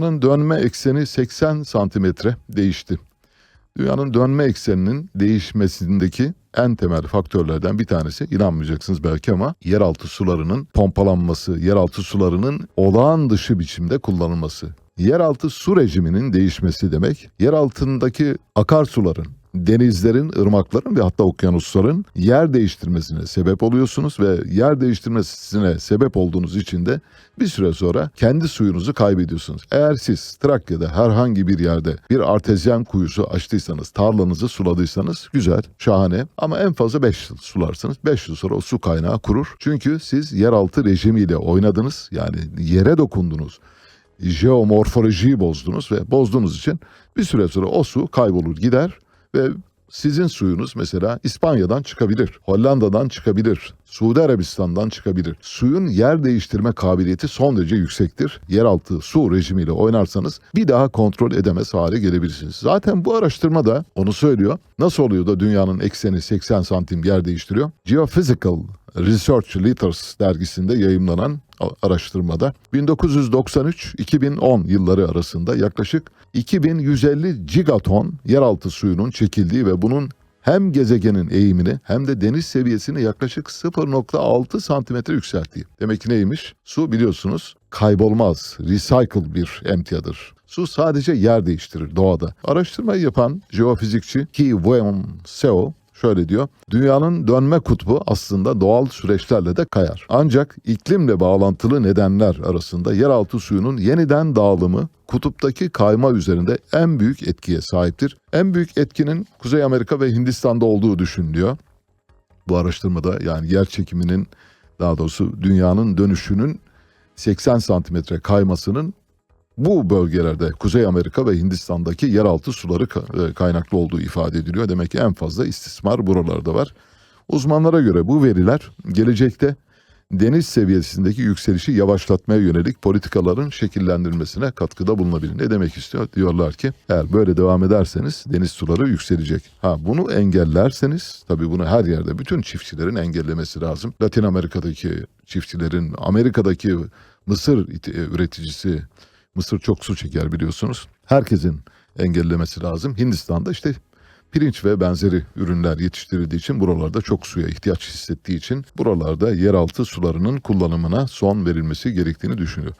Dünyanın dönme ekseni 80 santimetre değişti. Dünyanın dönme ekseninin değişmesindeki en temel faktörlerden bir tanesi inanmayacaksınız belki ama yeraltı sularının pompalanması, yeraltı sularının olağan dışı biçimde kullanılması. Yeraltı su rejiminin değişmesi demek, yer altındaki akarsuların, denizlerin, ırmakların ve hatta okyanusların yer değiştirmesine sebep oluyorsunuz ve yer değiştirmesine sebep olduğunuz için de bir süre sonra kendi suyunuzu kaybediyorsunuz. Eğer siz Trakya'da herhangi bir yerde bir artezyen kuyusu açtıysanız, tarlanızı suladıysanız güzel, şahane ama en fazla 5 yıl sularsınız. 5 yıl sonra o su kaynağı kurur. Çünkü siz yeraltı rejimiyle oynadınız yani yere dokundunuz jeomorfolojiyi bozdunuz ve bozduğunuz için bir süre sonra o su kaybolur gider ve sizin suyunuz mesela İspanya'dan çıkabilir, Hollanda'dan çıkabilir, Suudi Arabistan'dan çıkabilir. Suyun yer değiştirme kabiliyeti son derece yüksektir. Yeraltı su rejimiyle oynarsanız bir daha kontrol edemez hale gelebilirsiniz. Zaten bu araştırma da onu söylüyor. Nasıl oluyor da dünyanın ekseni 80 santim yer değiştiriyor? Geophysical Research Letters dergisinde yayımlanan araştırmada 1993-2010 yılları arasında yaklaşık 2150 gigaton yeraltı suyunun çekildiği ve bunun hem gezegenin eğimini hem de deniz seviyesini yaklaşık 0.6 santimetre yükselttiği. Demek ki neymiş? Su biliyorsunuz kaybolmaz, recycle bir emtiadır. Su sadece yer değiştirir doğada. Araştırmayı yapan jeofizikçi Ki Won Seo Şöyle diyor, dünyanın dönme kutbu aslında doğal süreçlerle de kayar. Ancak iklimle bağlantılı nedenler arasında yeraltı suyunun yeniden dağılımı kutuptaki kayma üzerinde en büyük etkiye sahiptir. En büyük etkinin Kuzey Amerika ve Hindistan'da olduğu düşünülüyor. Bu araştırmada yani yer çekiminin daha doğrusu dünyanın dönüşünün 80 santimetre kaymasının bu bölgelerde Kuzey Amerika ve Hindistan'daki yeraltı suları e, kaynaklı olduğu ifade ediliyor. Demek ki en fazla istismar buralarda var. Uzmanlara göre bu veriler gelecekte deniz seviyesindeki yükselişi yavaşlatmaya yönelik politikaların şekillendirilmesine katkıda bulunabilir. Ne demek istiyor? Diyorlar ki eğer böyle devam ederseniz deniz suları yükselecek. Ha bunu engellerseniz tabii bunu her yerde bütün çiftçilerin engellemesi lazım. Latin Amerika'daki çiftçilerin, Amerika'daki mısır üreticisi Mısır çok su çeker biliyorsunuz. Herkesin engellemesi lazım. Hindistan'da işte pirinç ve benzeri ürünler yetiştirildiği için buralarda çok suya ihtiyaç hissettiği için buralarda yeraltı sularının kullanımına son verilmesi gerektiğini düşünüyor.